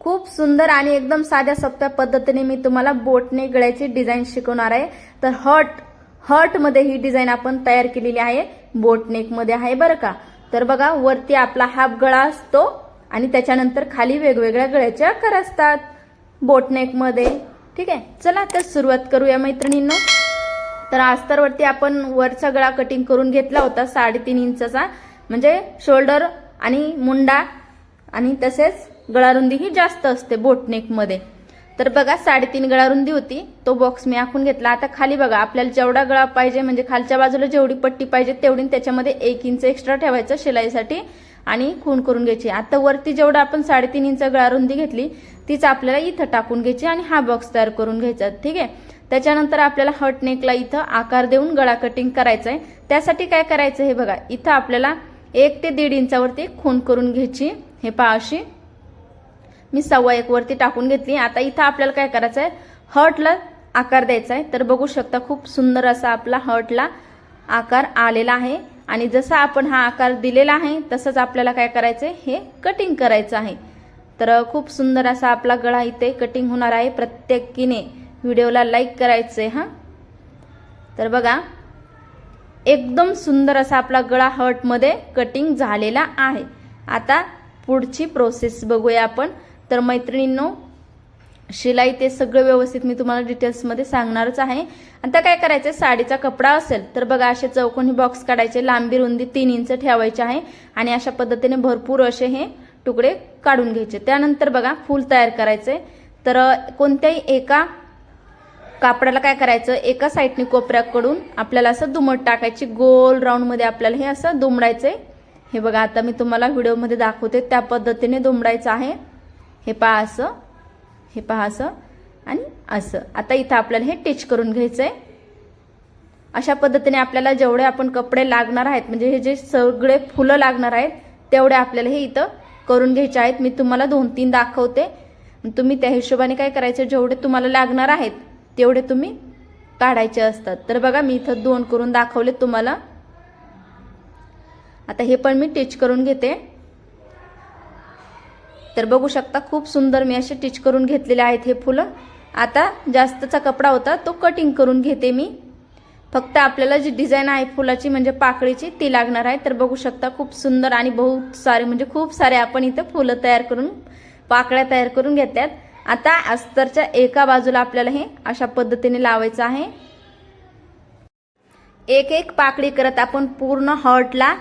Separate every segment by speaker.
Speaker 1: खूप सुंदर आणि एकदम साध्या सोप्या पद्धतीने मी तुम्हाला बोटने गळ्याची डिझाईन शिकवणार आहे. तर हर्ट हर्टमध्ये ही डिझाईन आपण तयार केलेली आहे. बोटनेकमध्ये आहे बरं का? तर बघा वरती आपला हाफ गळा असतो आणि त्याच्यानंतर खाली वेगवेगळ्या गळ्याचे आकार असतात. बोटनेकमध्ये ठीक आहे? चला तर सुरुवात करूया मैत्रिणींनो. तर अस्तरवरती आपण वरचा गळा कटिंग करून घेतला होता साडेतीन इंचचा. म्हणजे शोल्डर आणि मुंडा आणि तसेच गळारुंदी ही जास्त असते बोटनेकमध्ये. तर बघा साडेतीन गळारुंदी होती. तो बॉक्स मी आखून घेतला. आता खाली बघा आपल्याला जेवढा गळा पाहिजे म्हणजे खालच्या बाजूला जेवढी पट्टी पाहिजे तेवढी त्याच्यामध्ये एक इंच एक्स्ट्रा ठेवायचं शिलाईसाठी आणि खून करून घ्यायची. आता वरती जेवढं आपण साडेतीन इंच गळारुंदी घेतली तीच आपल्याला इथं टाकून घ्यायची आणि हा बॉक्स तयार करून घ्यायचा. ठीक आहे? त्याच्यानंतर आपल्याला हट नेकला इथं आकार देऊन गळा कटिंग करायचा आहे त्यासाठी काय करायचं हे बघा. इथं आपल्याला एक ते दीड इंचावरती खून करून घ्यायची. हे पहा अशी. मी सव्वा एक वरती टाकून घेतली. आता इथं आपल्याला काय करायचं आहे हर्टला आकार द्यायचा आहे तर बघू शकता खूप सुंदर असा आपला हर्टला आकार आलेला आहे. आणि जसा आपण हा आकार दिलेला आहे तसंच आपल्याला काय करायचं आहे हे कटिंग करायचं आहे. तर खूप सुंदर असा आपला गळा इथे कटिंग होणार आहे. प्रत्येकीने व्हिडिओला लाईक करायचं आहे हां. तर बघा एकदम सुंदर असा आपला गळा हर्टमध्ये कटिंग झालेला आहे. आता पुढची प्रोसेस बघूया आपण. तर मैत्रिणींनो शिलाई ते सगळं व्यवस्थित मी तुम्हाला डिटेल्समध्ये सांगणारच आहे. आता काय करायचं साडीचा कपडा असेल तर बघा असे चौकोनी बॉक्स काढायचे लांबी रुंदी तीन इंच ठेवायचे आहे आणि अशा पद्धतीने भरपूर असे हे तुकडे काढून घ्यायचे. त्यानंतर बघा फूल तयार करायचे. तर कोणत्याही एका कापडाला काय करायचं एका साईडने कोपऱ्याकडून आपल्याला असं दुमट टाकायची गोल राऊंडमध्ये आपल्याला हे असं दुमडायचंय. हे बघा आता मी तुम्हाला व्हिडिओमध्ये दाखवते त्या पद्धतीने दुमडायचं आहे. हे पहा असं हे पहा असं आणि असं. आता इथं आपल्याला हे टिच करून घ्यायचं आहे अशा पद्धतीने आपल्याला जेवढे आपण कपडे लागणार आहेत म्हणजे हे जे सगळे फुलं लागणार आहेत तेवढे आपल्याला हे इथं करून घ्यायचे आहेत. मी तुम्हाला दोन तीन दाखवते. तुम्ही त्या हिशोबाने काय करायचं जेवढे तुम्हाला लागणार आहेत तेवढे तुम्ही काढायचे असतात. तर बघा मी इथं दोन करून दाखवले तुम्हाला. आता हे पण मी टिच करून घेते. तर बघू शकता खूप सुंदर मी असे टिच करून घेतलेले आहेत हे फुलं. आता जास्तचा कपडा होता तो कटिंग करून घेते मी. फक्त आपल्याला जी डिझाईन आहे फुलाची म्हणजे पाकळीची ती लागणार आहे. तर बघू शकता खूप सुंदर आणि बहुत सारे म्हणजे खूप सारे आपण इथं फुलं तयार करून पाकळ्या तयार करून घेतल्यात. आता अस्तरच्या एका बाजूला आपल्याला हे अशा पद्धतीने लावायचं आहे. एक एक पाकळी करत आपण पूर्ण हॉटला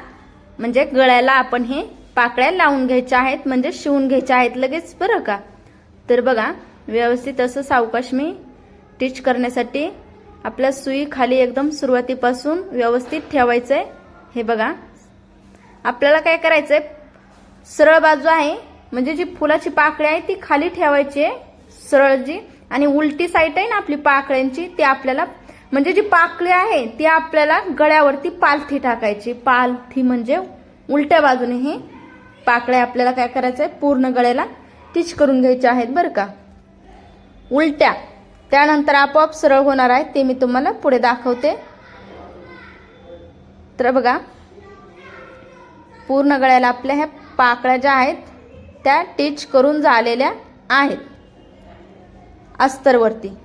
Speaker 1: म्हणजे गळ्याला आपण हे पाकळ्या लावून घ्यायच्या आहेत म्हणजे शिवून घ्यायच्या आहेत लगेच बरं का? तर बघा व्यवस्थित असं सावकाश मी टिच करण्यासाठी आपल्या सुई खाली एकदम सुरुवातीपासून व्यवस्थित ठेवायचंय. हे बघा. आपल्याला काय करायचंय? सरळ बाजू आहे म्हणजे जी फुलाची पाकळी आहे ती खाली ठेवायची आहे सरळ जी. आणि उलटी साईट आहे ना आपली पाकळ्यांची ती आपल्याला म्हणजे जी पाकळी आहे ती आपल्याला गळ्यावरती पालथी टाकायची. पालथी म्हणजे उलट्या बाजूने ही. पाकळ्या आपल्याला काय करायचं आहे? पूर्ण गळ्याला टिच करून घ्यायच्या आहेत बरं का? उलट्या. त्यानंतर आपोआप सरळ होणार आहे ते मी तुम्हाला पुढे दाखवते. तर बघा पूर्ण गळ्याला आपल्या ह्या पाकळ्या ज्या आहेत त्या टिच करून झालेल्या आहेत. अस्तरवरती.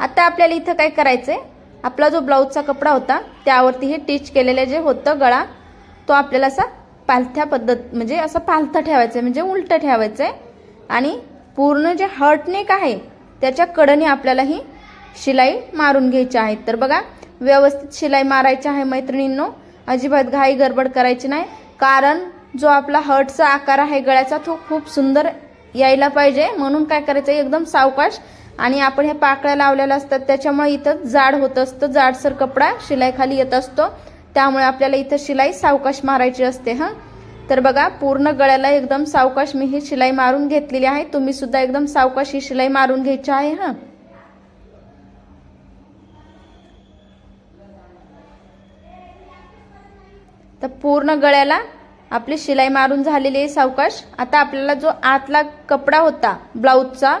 Speaker 1: आता आपल्याला इथं काय करायचंय? आपला जो ब्लाऊजचा कपडा होता त्यावरती हे टिच केलेलं जे होतं गळा तो आपल्याला असा पालथ्या पद्धत म्हणजे असं पालथं ठेवायचं म्हणजे उलटं ठेवायचं आहे आणि पूर्ण जे हर्टनेक आहे त्याच्या कडने आपल्याला ही शिलाई मारून घ्यायची आहे. तर बघा व्यवस्थित शिलाई मारायची आहे मैत्रिणींनो. अजिबात घाई गडबड करायची नाही. कारण जो आपला हर्टचा आकार आहे गळ्याचा तो खूप सुंदर यायला पाहिजे. म्हणून काय करायचं एकदम सावकाश. आणि आपण हे पाकळ्या लावलेल्या असतात त्याच्यामुळे इथं जाड होत असतं. जाडसर कपडा शिलाईखाली येत असतो. त्यामुळे आपल्याला इथं शिलाई सावकाश मारायची असते हां? तर बघा पूर्ण गळ्याला एकदम सावकाश मी ही शिलाई मारून घेतलेली आहे. तुम्ही सुद्धा एकदम सावकाश ही शिलाई मारून घ्यायची आहे हां? तर पूर्ण गळ्याला आपली शिलाई मारून झालेली आहे सावकाश. आता आपल्याला जो आतला कपडा होता ब्लाऊजचा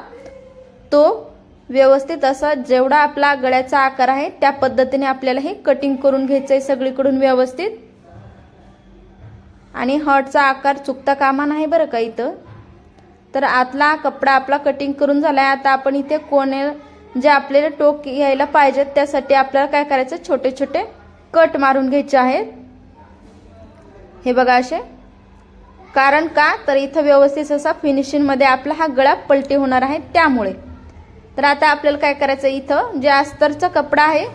Speaker 1: तो व्यवस्थित असा जेवढा आपला गळ्याचा आकार आहे त्या पद्धतीने आपल्याला हे कटिंग करून घ्यायचं आहे सगळीकडून व्यवस्थित. आणि हॉटचा आकार चुकता कामा नाही बरं का इथं. तर आतला कपडा आपला कटिंग करून झालाय. आता आपण इथे कोणे जे आपल्याला टोक यायला पाहिजेत त्यासाठी आपल्याला काय करायचं छोटे छोटे कट मारून घ्यायचे आहेत. हे बघा असे. कारण का? तर इथं व्यवस्थित असा फिनिशिंगमध्ये आपला हा गळा पलटी होणार आहे त्यामुळे. तर आता आपल्याला काय करायचं इथं? जे अस्तरचा कपडा आहे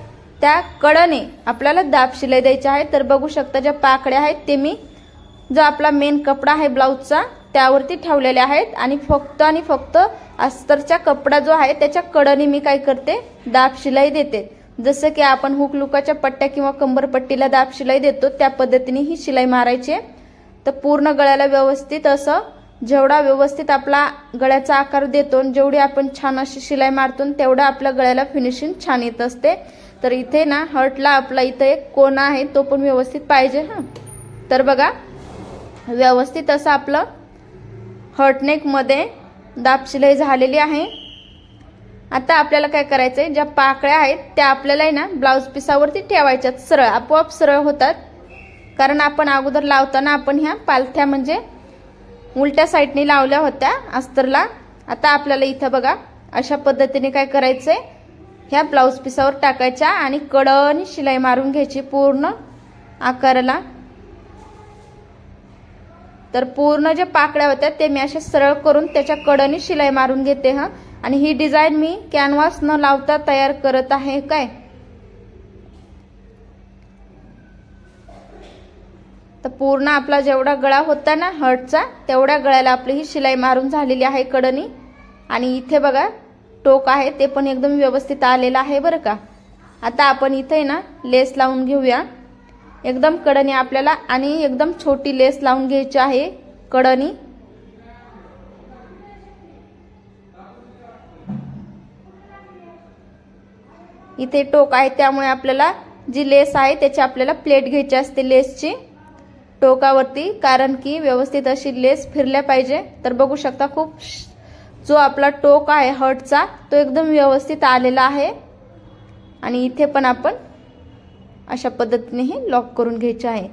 Speaker 1: त्या कडने आपल्याला दाब शिलाई द्यायची आहे. तर बघू शकता ज्या पाकड्या आहेत ते मी जो आपला मेन कपडा आहे ब्लाऊजचा त्यावरती ठेवलेले आहेत. आणि फक्त आणि फक्त अस्तरचा कपडा जो आहे त्याच्या कडने मी काय करते? दाब शिलाई देते. जसं की आपण हुक लुकाच्या पट्ट्या किंवा कंबरपट्टीला दाब शिलाई देतो त्या पद्धतीने ही शिलाई मारायची आहे. तर पूर्ण गळ्याला व्यवस्थित असं जेवढा व्यवस्थित आपला गळ्याचा आकार देतो आणि जेवढी आपण छान अशी शिलाई मारतो तेवढा आपल्या गळ्याला फिनिशिंग छान येत असते. तर इथे ना हर्टला आपला इथे एक कोणा आहे तो पण व्यवस्थित पाहिजे हां. तर बघा व्यवस्थित असं आपलं हर्टनेकमध्ये दाब शिलाई झालेली आहे. आता आपल्याला काय करायचं आहे ज्या पाकळ्या आहेत त्या आपल्याला आहे ना ब्लाऊज पिसावरती ठेवायच्यात. सरळ आपोआप सरळ होतात. कारण आपण अगोदर लावताना आपण ह्या पालथ्या म्हणजे उलट्या साईडने लावल्या होत्या अस्तरला. आता आपल्याला इथं बघा अशा पद्धतीने काय करायचंय? ह्या ब्लाऊज पिसावर टाकायच्या आणि कडनी शिलाई मारून घ्यायची पूर्ण आकाराला. तर पूर्ण जे पाकळ्या होत्या ते मी अशा सरळ करून त्याच्या कडनी शिलाई मारून घेते हा. आणि ही डिझाईन मी कॅनव्हास न लावता तयार करत आहे काय? तर पूर्ण आपला जेवढा गळा होता ना हर्टचा तेवढ्या गळ्याला आपली ही शिलाई मारून झालेली आहे कडनी. आणि इथे बघा टोक आहे ते पण एकदम व्यवस्थित आलेलं आहे बरं का. आता आपण इथे ना लेस लावून घेऊया. एकदम कडनी आपल्याला आणि एकदम छोटी लेस लावून घ्यायची आहे कडनी. इथे टोक आहे त्यामुळे आपल्याला जी लेस आहे त्याची आपल्याला प्लेट घ्यायची असते लेसची. टोकावरती कारण की व्यवस्थित अशी लेस फिरल्या पाहिजे. तर बघू शकता खूप जो आपला टोक आहे हर्टचा तो एकदम व्यवस्थित आलेला आहे. आणि इथे पण आपण अशा पद्धतीने लॉक करून घ्यायचे आहे.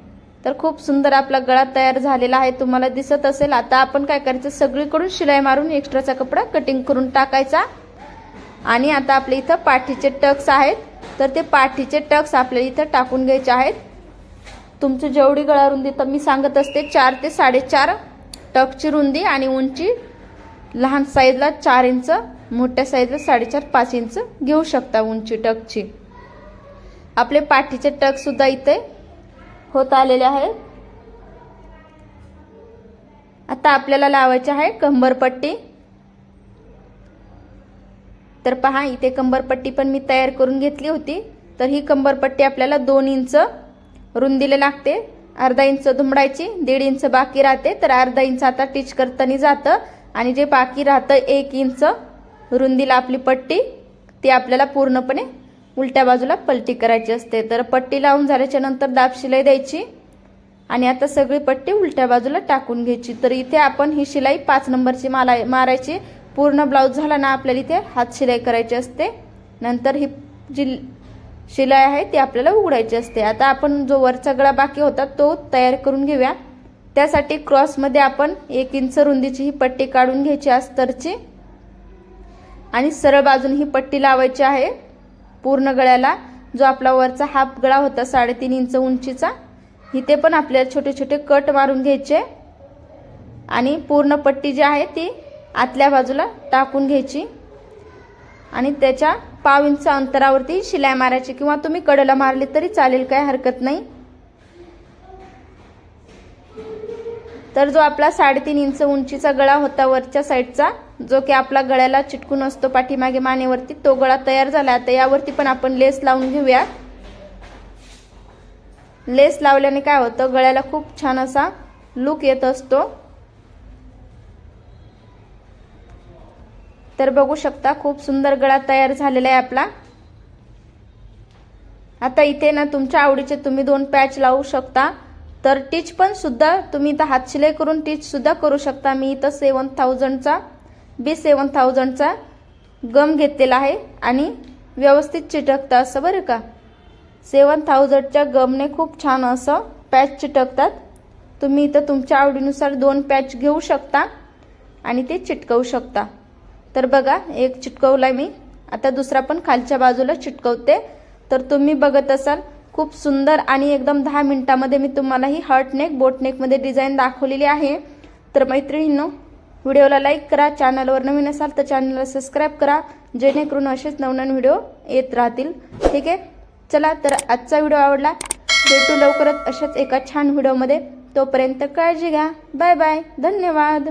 Speaker 1: तर खूप सुंदर आपला गळा तयार झालेला आहे. तुम्हाला दिसत असेल आता आपण काय करायचं? सगळीकडून शिलाई मारून एक्स्ट्राचा कपडा कटिंग करून टाकायचा. आणि आता आपल्या इथं पाठीचे टक्स आहेत. तर ते पाठीचे टक्स आपल्याला इथं टाकून घ्यायचे आहेत. तुमची जेवढी गळा रुंदी तर मी सांगत असते चार ते साडेचार टकची रुंदी आणि उंची लहान साईजला चार इंच मोठ्या साईजला साडेचार पाच इंच घेऊ शकता उंची टकची आपले पाठीचे टकसुद्धा इथे होत आलेले आहे. आता आपल्याला लावायचे आहे कंबरपट्टी तर पहा इथे कंबरपट्टी पण मी तयार करून घेतली होती. तर ही कंबरपट्टी आपल्याला दोन इंच रुंदीला लागते. अर्धा इंच दुमडायची दीड इंच बाकी राहते. तर अर्धा इंच आता टीच करताना जातं. आणि जे बाकी राहतं एक इंच रुंदीला आपली पट्टी ती आपल्याला पूर्णपणे उलट्या बाजूला पलटी करायची असते. तर पट्टी लावून झाल्याच्यानंतर दाब शिलाई द्यायची. आणि आता सगळी पट्टी उलट्या बाजूला टाकून घ्यायची. तर इथे आपण ही शिलाई पाच नंबरची माला मारायची. पूर्ण ब्लाऊज झाला ना आपल्याला इथे हात शिलाई करायची असते. नंतर ही जी शिलाई आहे ती आपल्याला उघडायची असते. आता आपण जो वरचा गळा बाकी होता तो तयार करून घेऊया. त्यासाठी क्रॉसमध्ये आपण एक इंच रुंदीची ही पट्टी काढून घ्यायची अस्तरची आणि सरळ बाजून ही पट्टी लावायची आहे पूर्ण गळ्याला. जो आपला वरचा हाफ गळा होता साडेतीन इंच उंचीचा इथे पण आपल्याला छोटे छोटे कट मारून घ्यायचे. आणि पूर्ण पट्टी जी आहे ती आतल्या बाजूला टाकून घ्यायची. आणि त्याच्या पाव इंच अंतरावरती शिलाई मारायची किंवा तुम्ही कडला मारली तरी चालेल काय हरकत नाही. तर जो आपला साडेतीन इंच उंचीचा गळा होता वरच्या साईडचा जो की आपला गळ्याला चिटकून असतो पाठीमागे मानेवरती तो गळा तयार झाला. आता यावरती पण आपण लेस लावून घेऊया. लेस लावल्याने काय होतं गळ्याला खूप छान असा लुक येत असतो. तर बघू शकता खूप सुंदर गळा तयार झालेला आहे आपला. आता इथे ना तुमच्या आवडीचे तुम्ही दोन पॅच लावू शकता. तर टीच पण सुद्धा तुम्ही इथं हात शिलाई करून टीच सुद्धा करू शकता. मी इथं सेवन थाउजंडचा बी सेवन थाउजंडचा गम घेतलेला आहे आणि व्यवस्थित चिटकतं असं बरं का? सेवन थाउजंडच्या गमने खूप छान असं पॅच चिटकतात. तुम्ही इथं तुमच्या आवडीनुसार दोन पॅच घेऊ शकता आणि ते चिटकवू शकता. तर बघा एक चिटकवला मी. आता दुसरा पण खालच्या बाजूला चिटकवते. तर तुम्ही बघत असाल खूप सुंदर आणि एकदम दहा मिनिटामध्ये मी तुम्हाला ही हर्टनेक बोटनेकमध्ये डिझाईन दाखवलेली आहे. तर मैत्रिणींनो व्हिडिओला लाईक करा चॅनलवर नवीन असाल तर चॅनलला सबस्क्राईब करा जेणेकरून असेच नवनवीन व्हिडिओ येत राहतील. ठीक आहे? चला तर आजचा व्हिडिओ आवडला भेटू लवकरच अशाच एका छान व्हिडिओमध्ये. तोपर्यंत काळजी घ्या. Bye bye. धन्यवाद.